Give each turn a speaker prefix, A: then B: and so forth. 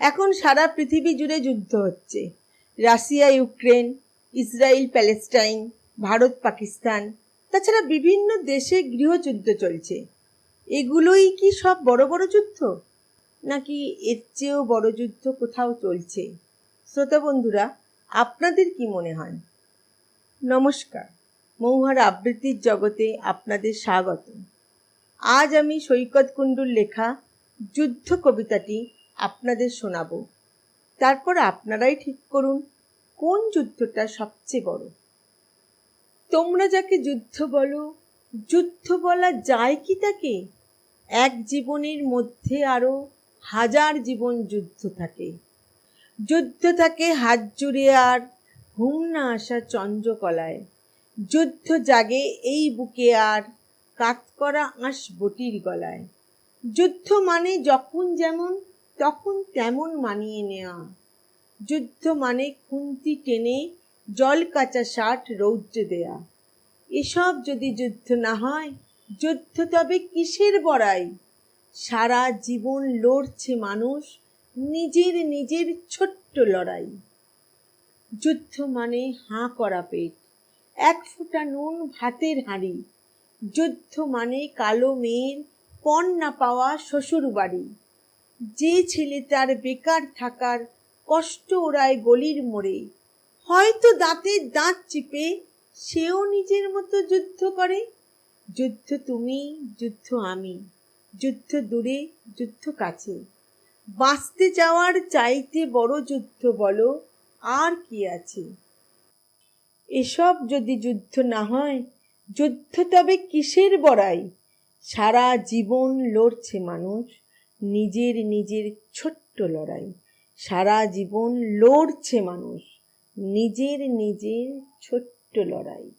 A: এখন সারা পৃথিবী জুড়ে যুদ্ধ হচ্ছে। Russia, Ukraine, Israel, Palestine, Bharat, Pakistan, তাছাড়া বিভিন্ন দেশে গৃহযুদ্ধ চলছে। এগুলোই কি সব বড় বড় যুদ্ধ? নাকি এর চেয়েও বড় যুদ্ধ কোথাও চলছে? শ্রোতা বন্ধুরা, আপনাদের কি মনে হয়? নমস্কার। মৌহার আবৃত্তির জগতে আপনাদের স্বাগত। আজ আমি সৈকত কুণ্ডুর লেখা যুদ্ধ কবিতাটি আপনাদের শোনাব। তারপর আপনারাই ঠিক করুন, কোন যুদ্ধটা সবচেয়ে বড়। তোমরা যাকে যুদ্ধ বলো, যুদ্ধ বলা যায় কি তাকে? এক জীবনের মধ্যে আরও হাজার জীবন যুদ্ধ থাকে। যুদ্ধ থাকে হাত জুড়ে আর ঘুম না আসা চন্দ্রকলায়। যুদ্ধ জাগে এই বুকে আর কাত করা আঁশ বটির গলায়। যুদ্ধ মানে যখন যেমন তখন তেমন মানিয়ে নেওয়া যুদ্ধ মানে খুন্তি টেনে জল কাঁচা ষাট রৌদ্রে দেয়া। এসব যদি যুদ্ধ না হয়, যুদ্ধ তবে কিসের বড়াই? সারা জীবন লড়ছে মানুষ নিজের নিজের ছোট্ট লড়াই। যুদ্ধ মানে হাঁ করা পেট, এক ফোঁটা নুন ভাতের হাঁড়ি। যুদ্ধ মানে কালো মেয়ের পণ না পাওয়া শ্বশুর বাড়ি যে ছেলে তার বেকার থাকার কষ্ট ওড়ায় গলির মোড়ে। হয়তো দাঁতের দাঁত চিপে সেও নিজের মতো যুদ্ধ করে। যুদ্ধ তুমি, যুদ্ধ আমি। যুদ্ধ দূরে, যুদ্ধ কাছে। বাঁচতে যাওয়ার চাইতে বড় যুদ্ধ বলো, আর কি আছে? এসব যদি যুদ্ধ না হয়, যুদ্ধ তবে কিসের বড়াই? সারা জীবন লড়ছে মানুষ। নিজের নিজের ছোট্ট লড়াই। সারা জীবন লড়ছে মানুষ নিজের নিজের ছোট্ট লড়াই।